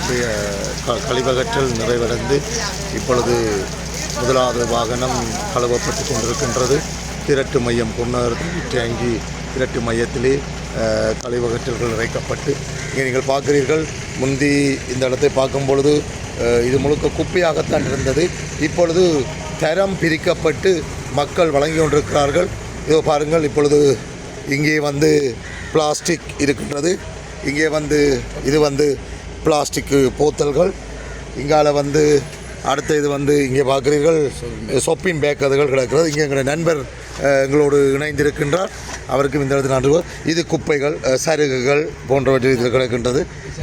இன்றைய க- கழிவகற்றல் நிறைவடைந்து இப்பொழுது முதலாவது வாகனம் கழுவப்பட்டு கொண்டிருக்கின்றது. திரட்டு மையம் குன்னகரத்தில் டேங்கி திரட்டு மையத்திலே கழிவகற்றல்கள் இறைக்கப்பட்டு. இங்கே நீங்கள் பார்க்கிறீர்கள் முந்தி இந்த இடத்தை பார்க்கும் பொழுது இது முழுக்க குப்பையாகத்தான் இருந்தது. இப்பொழுது தரம் பிரிக்கப்பட்டு மக்கள் வழங்கி கொண்டிருக்கிறார்கள். இதோ பாருங்கள் இப்பொழுது இங்கே வந்து பிளாஸ்டிக் இருக்கின்றது. இங்கே வந்து இது வந்து பிளாஸ்டிக்கு போத்தல்கள். இங்கால வந்து அடுத்த இது வந்து இங்கே பார்க்குறீர்கள் சொப்பின் பேக் அதுகள் கிடக்கிறது. இங்கே எங்களுடைய நண்பர் எங்களோடு இணைந்திருக்கின்றார். அவருக்கும் இந்த இடத்துல நன்றி. இது குப்பைகள் சருகுகள் போன்றவற்றில் இதில் கிடக்கின்றது.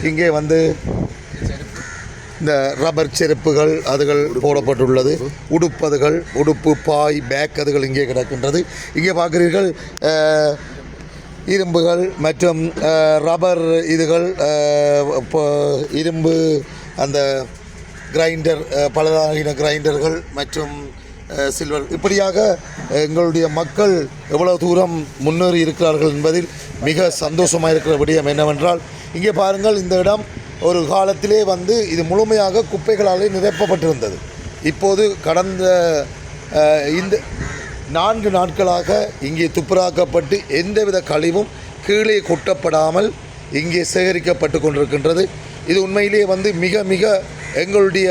இங்கே வந்து இந்த ரப்பர் செருப்புகள் அதுகள் போடப்பட்டுள்ளது. உடுப்பதுகள் உடுப்பு பாய் பேக் அதுகள் இங்கே கிடக்கின்றது. இங்கே பார்க்கிறீர்கள் இரும்புகள் மற்றும் ரப்பர் இதுகள் இப்போ இரும்பு அந்த கிரைண்டர் பலதாகின கிரைண்டர்கள் மற்றும் சில்வர் இப்படியாக எங்களுடைய மக்கள் எவ்வளவு தூரம் முன்னேறி இருக்கிறார்கள் என்பதில் மிக சந்தோஷமாக இருக்கிற விடயம் என்னவென்றால் இங்கே பாருங்கள் இந்த இடம் ஒரு காலத்திலே வந்து இது முழுமையாக குப்பைகளாலே நிரப்பப்பட்டிருந்தது. இப்போது கடந்த இந்த நான்கு நாட்களாக இங்கே துப்புராக்கப்பட்டு எந்தவித கழிவும் கீழே கொட்டப்படாமல் இங்கே சேகரிக்கப்பட்டு கொண்டிருக்கின்றது. இது உண்மையிலேயே வந்து மிக மிக எங்களுடைய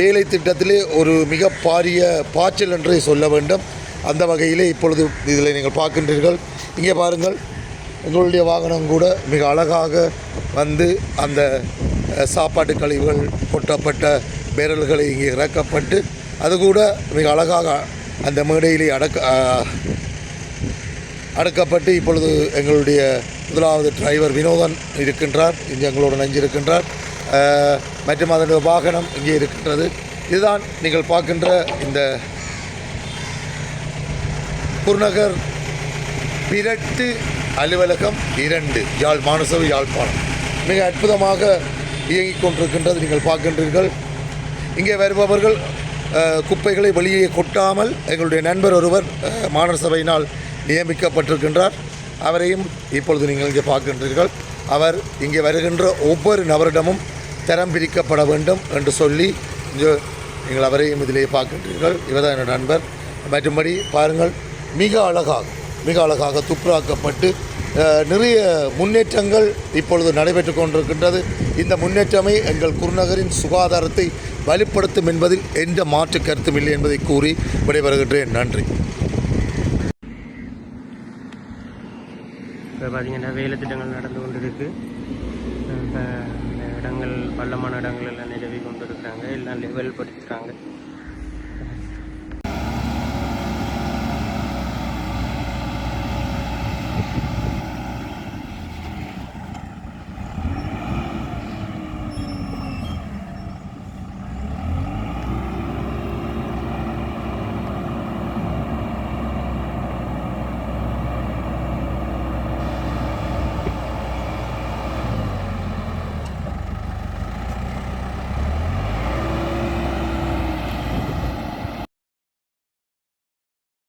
வேலை திட்டத்திலே ஒரு மிக பாரிய பாய்ச்சல் என்றே சொல்ல வேண்டும். அந்த வகையிலே இப்பொழுது இதில் நீங்கள் பார்க்கின்றீர்கள். இங்கே பாருங்கள் எங்களுடைய வாகனம் கூட மிக அழகாக வந்து அந்த சாப்பாட்டு கழிவுகள் கொட்டப்பட்ட பேரல்களை இங்கே இறக்கப்பட்டு அது கூட மிக அழகாக அந்த மேடையிலே அடக்க அடக்கப்பட்டு இப்பொழுது எங்களுடைய முதலாவது டிரைவர் வினோதன் இருக்கின்றார். இங்கே எங்களோடு நஞ்சிருக்கின்றார் இருக்கின்றார் மற்றும் அதனுடைய வாகனம் இங்கே இருக்கின்றது. இதுதான் நீங்கள் பார்க்கின்ற இந்த குருநகர் பிரட்டு அலுவலகம் இரண்டு யாழ் மானசவு யாழ்ப்பாணம். மிக அற்புதமாக இயங்கிக் கொண்டிருக்கின்றது நீங்கள் பார்க்கின்றீர்கள். இங்கே வருபவர்கள் குப்பைகளை வெளியே கொட்டாமல் எங்களுடைய நண்பர் ஒருவர் அஹ், மாநகர சபையினால் நியமிக்கப்பட்டிருக்கின்றார். அவரையும் இப்பொழுது நீங்கள் இங்கே பார்க்கின்றீர்கள். அவர் இங்கே வருகின்ற ஒவ்வொரு நபரிடமும் தரம் பிரிக்கப்பட வேண்டும் என்று சொல்லி இங்கே நீங்கள் அவரையும் இதிலே பார்க்கின்றீர்கள். இவர்தான் என்னோட நண்பர். மற்றும்படி பாருங்கள் மிக அழகாக மிக அழகாக துப்புராக்கப்பட்டு நிறைய முன்னேற்றங்கள் இப்பொழுது நடைபெற்று கொண்டிருக்கின்றது. இந்த முன்னேற்றமே எங்கள் குருநகரின் சுகாதாரத்தை வலுப்படுத்தும் என்பதில் எந்த மாற்று கருத்தும் இல்லை என்பதை கூறி விடைபெறுகின்றேன். நன்றி. இப்போ பார்த்தீங்கன்னா வேலை திட்டங்கள் நடந்து கொண்டு இருக்குது இப்போ இடங்கள் பள்ளமான இடங்கள் எல்லாம் நிலவி கொண்டு இருக்கிறாங்க எல்லாம் லெவல் படுத்துகிறாங்க